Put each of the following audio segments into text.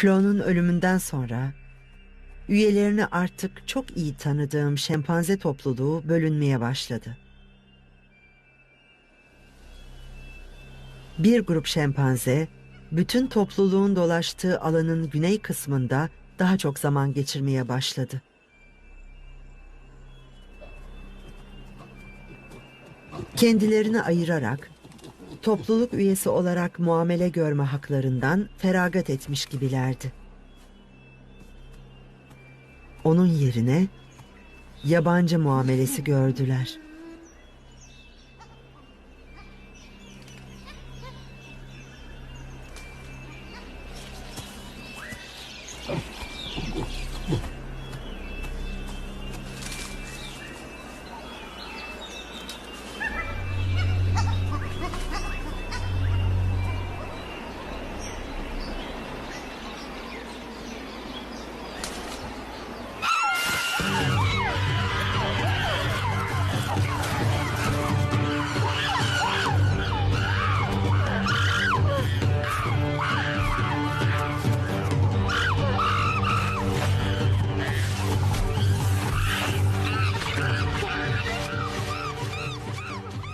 Flo'nun ölümünden sonra üyelerini artık çok iyi tanıdığım şempanze topluluğu bölünmeye başladı. Bir grup şempanze bütün topluluğun dolaştığı alanın güney kısmında daha çok zaman geçirmeye başladı. Kendilerini ayırarak topluluk üyesi olarak muamele görme haklarından feragat etmiş gibilerdi. Onun yerine yabancı muamelesi gördüler.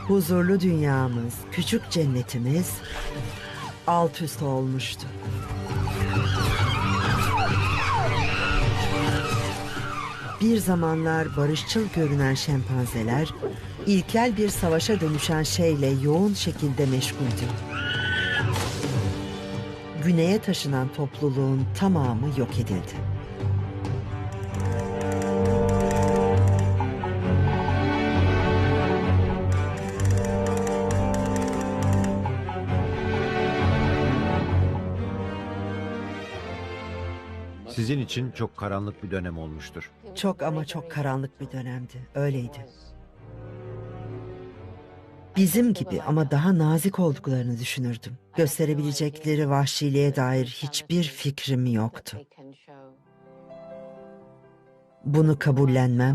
Huzurlu dünyamız, küçük cennetimiz alt üst olmuştu. Bir zamanlar barışçıl görünen şempanzeler, ilkel bir savaşa dönüşen şeyle yoğun şekilde meşguldü. Güneye taşınan topluluğun tamamı yok edildi. Sizin için çok karanlık bir dönem olmuştur. Çok ama çok karanlık bir dönemdi. Öyleydi. Bizim gibi ama daha nazik olduklarını düşünürdüm. Gösterebilecekleri vahşiliğe dair hiçbir fikrim yoktu. Bunu kabullenmem